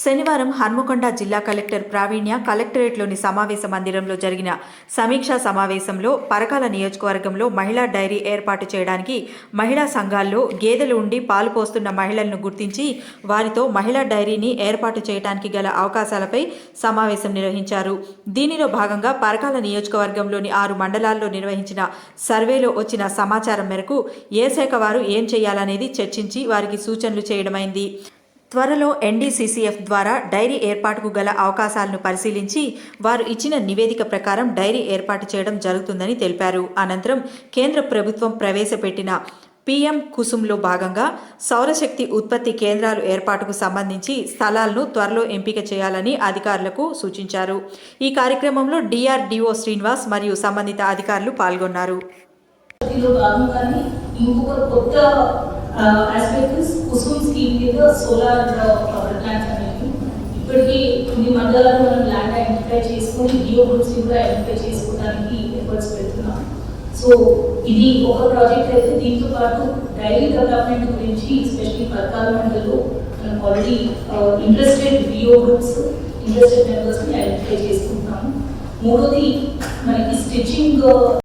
శనివారం హన్మకొండ జిల్లా కలెక్టర్ ప్రావీణ్య కలెక్టరేట్లోని సమావేశ మందిరంలో జరిగిన సమీక్షా సమావేశంలో పరకాల నియోజకవర్గంలో మహిళా డైరీ ఏర్పాటు చేయడానికి మహిళా సంఘాల్లో గేదెలు ఉండి పాలు పోస్తున్న మహిళలను గుర్తించి వారితో మహిళా డైరీని ఏర్పాటు చేయడానికి గల అవకాశాలపై సమావేశం నిర్వహించారు. దీనిలో భాగంగా పరకాల నియోజకవర్గంలోని ఆరు మండలాల్లో నిర్వహించిన సర్వేలో వచ్చిన సమాచారం మేరకు ఏ శాఖ వారు ఏం చేయాలనేది చర్చించి వారికి సూచనలు చేయడమైంది. త్వరలో ఎన్డీసీసీఎఫ్ ద్వారా డైరీ ఏర్పాటుకు గల అవకాశాలను పరిశీలించి వారు ఇచ్చిన నివేదిక ప్రకారం డైరీ ఏర్పాటు చేయడం జరుగుతుందని తెలిపారు. అనంతరం కేంద్ర ప్రభుత్వం ప్రవేశపెట్టిన పీఎం కుసుమ్లో భాగంగా సౌరశక్తి ఉత్పత్తి కేంద్రాలు ఏర్పాటుకు సంబంధించి స్థలాలను త్వరలో ఎంపిక చేయాలని అధికారులకు సూచించారు. ఈ కార్యక్రమంలో డిఆర్డిఓ శ్రీనివాస్ మరియు సంబంధిత అధికారులు పాల్గొన్నారు. యాజ్ భాగంగానే ఇంకొక కుసుమ్ స్కీమ్ కింద సోలార్ పవర్ ప్లాంట్స్ అనేవి ఇప్పటికీ కొన్ని మండలాలు మనం ల్యాండ్ ఐడెంటిఫై చేసుకొని జియో గ్రూప్స్ కూడా ఐడెంటిఫై చేసుకోవడానికి ఎఫర్ట్స్ పెడుతున్నాం. సో ఇది ఒక ప్రాజెక్ట్ అయితే దీంతో పాటు డైరీ డెవలప్మెంట్ గురించి ఎస్పెషలీ పర్కాల మండలిలో మనం ఆల్రెడీ ఇంట్రెస్టెడ్ బిఓ గ్రూప్స్ ఇంట్రెస్టెడ్ మెంబర్స్ని ఐడెంటిఫై చేసుకుంటున్నాము. మూడోది మనకి స్టిచ్చింగ్